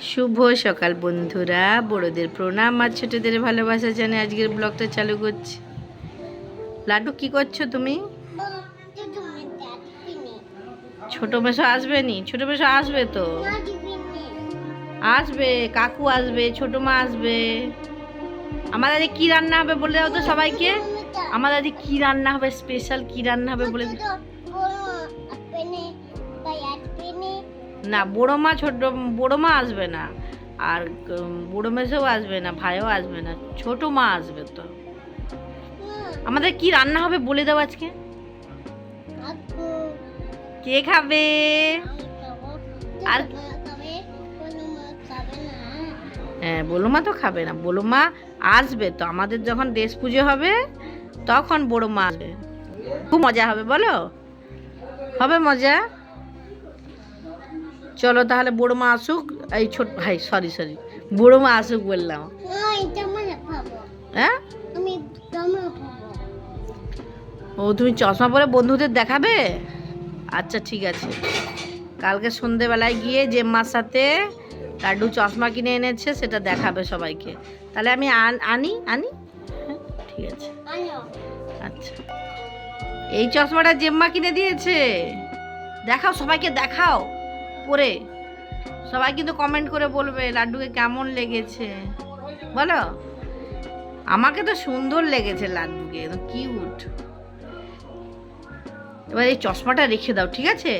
শুভ সকাল বন্ধুরা। বড়দের প্রণাম আর ছোটদের ভালোবাসা জানে আজকের ব্লগটা চালু করছি। লাড্ডু, কি করছ তুমি? ছোট মেশো আসবে নি? ছোট মেশো আসবে তো? আসবে, কাকু আসবে, ছোট মা আসবে। আমার আজকে কি রান্না হবে বলে দাও তো সবাইকে। আমার আজকে কি রান্না হবে স্পেশাল কি রান্না হবে বলে দাও। না বড়ো মা ছোট বড়ো মা আসবে না। আর বুড়ো মেসেও আসবে না ভাইও আসবে না ছোট মা আসবে তো। আমাদের কি রান্না হবে বলে দাও আজকে? কে খাবে? আর হ্যাঁ বলো মা তো খাবে না। বলো মা আসবে তো। আমাদের যখন দেশ পুজো হবে তখন বড় মা আসবে। খুব মজা হবে বলো? হবে মজা? চলো তাহলে বড় মা আসুক এই ছোট ভাই সরি সরি বুড়ো মা আসুক বললাম। হ্যাঁ? ও তুমি চশমা পরে বন্ধুদের দেখাবে? আচ্ছা ঠিক আছে। কালকে সন্ধেবেলায় গিয়ে জেম্মার সাথে লাড্ডু চশমা কিনে এনেছে সেটা দেখাবে সবাইকে। তাহলে আমি আন- আনি আনি? হ্যাঁ ঠিক আছে। আচ্ছা। এই চশমাটা জেম্মা কিনে দিয়েছে। দেখাও সবাইকে দেখাও। পরে সবাই কিন্তু কমেন্ট করে বলবে, লাড্ডুকে কেমন লেগেছে? বলো। আমাকে তো সুন্দর লেগেছে লাড্ডুকে একদম কিউট এবার এই চশমাটা রেখে দাও, ঠিক আছে?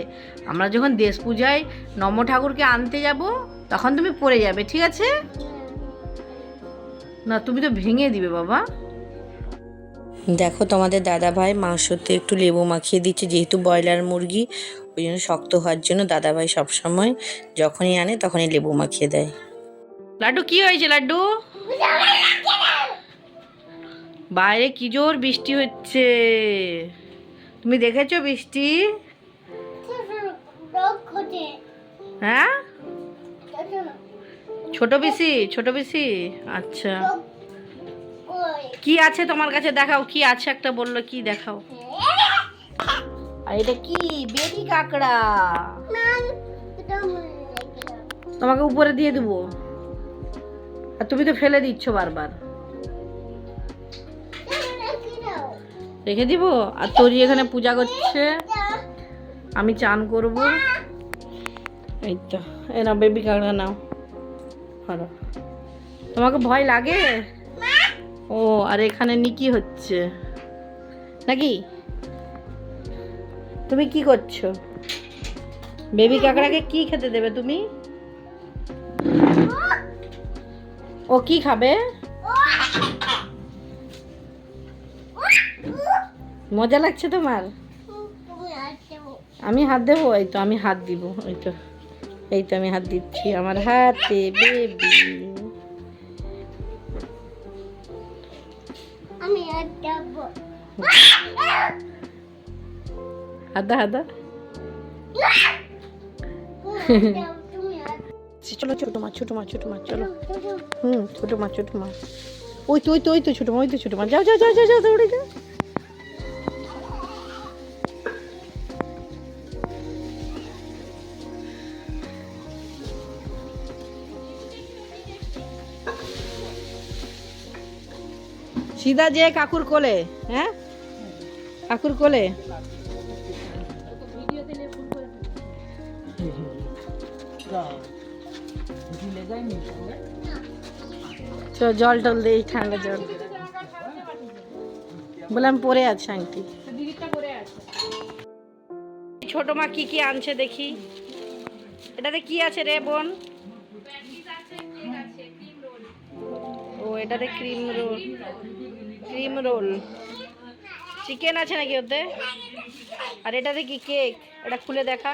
আমরা যখন দেশ পূজায় নম ঠাকুরকে আনতে যাব, তখন তুমি পরে যাবে, ঠিক আছে? না, তুমি তো ভেঙে দিবে, বাবা। দেখো তোমাদের দাদা ভাই মাংসতে একটু লেবু মাখিয়ে দিচ্ছে, যেহেতু ব্রয়লার মুরগি, ওই জন্য শক্ত হওয়ার জন্য দাদা ভাই সবসময় যখনই আনে তখনই লেবু মাখিয়ে দেয়। লাড্ডু, কি হয়েছে লাড্ডু? বাইরে কি জোর বৃষ্টি হচ্ছে? তুমি দেখেছ বৃষ্টি? হ্যাঁ? ছোট বেশি ছোট বেশি আচ্ছা। কি আছে তোমার কাছে দেখাও? কি আছে একটা বলল কি দেখাও? আর এটা কি? বেবি কাকড়া। তোমাকে উপরে দিয়ে দেবো। আর তুমি তো ফেলে দিচ্ছ বারবার। রেখে দিব? আর তোরি এখানে পূজা করছে। আমি চান করব। এই তো এ না বেবি কাকড়া নাও। ধরো। তোমাকে ভয় লাগে? ও, আর এখানে নিকি হচ্ছে। নাকি? তুমি কি করছ? বেবি কাকড়াকে কি খেতে দেবে তুমি? ও কি খাবে? মজা লাগছে তোমার? আমি হাত দেবো? এই তো আমি হাত দিব, এই তো। এই তো আমি হাত দিচ্ছি আমার হাতে, বেবি। আমি আর যাব। হাদা হাদা। চলো ছোট মা ছোট মা ছোট মা চলো। হুম ছোট মা ছোট মা। ওই তো ওই তো ওই তো ছোট মা ওই তো ছোট মা। যাও যাও যাও যাও যাও দৌড়ে যাও। সিধা যে কাকুর কোলে হ্যাঁ? কাকুর কোলে? জল টল দেই ঠান্ডা জল। বললাম পরে আছে আংটি ছোট মা কি কি আনছে দেখি। এটাতে কি আছে রে বোন? ও, এটাতে cream roll. Cream roll. Chicken আছে নাকি ওতে? আর এটাতে কি কেক। এটা খুলে দেখা।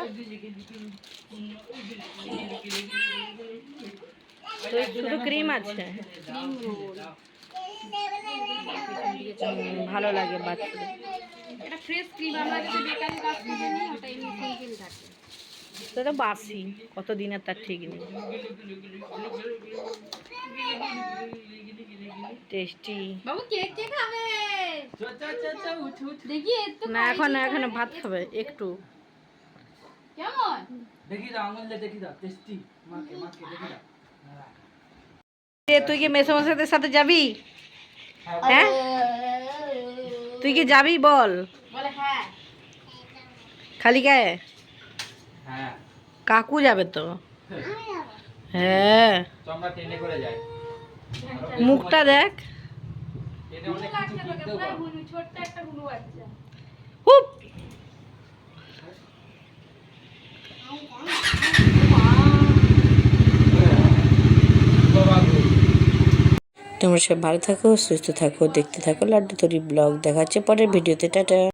শুধু ক্রিম আছে। ভালো লাগে বাচ্চাদের। এটা ফ্রেশ ক্রিম আমরা যেটা বেকারি কাজ থেকে নিই, ওটা এমনি থাকে। তো বাসি কত দিনের তার ঠিক নেই। টেস্টি। না এখন এখন ভাত খাবে একটু। কেমন? দেখি দাও আঙুল দেখি দাও টেস্টি। মাকে মাকে দেখি দাও। তুই কি মেসোমশাইদের সাথে যাবি? হ্যাঁ। তুই কি যাবি বল হ্যাঁ। খালি গায়ে? হ্যাঁ। কাকু যাবে তো। হ্যাঁ। মুখটা দেখ। হুপ। তোমরা সব ভালো থাকো সুস্থ থাকো দেখতে থাকো লাড্ডু তরি ব্লগ দেখাচ্ছে পরের ভিডিওতে টাটা।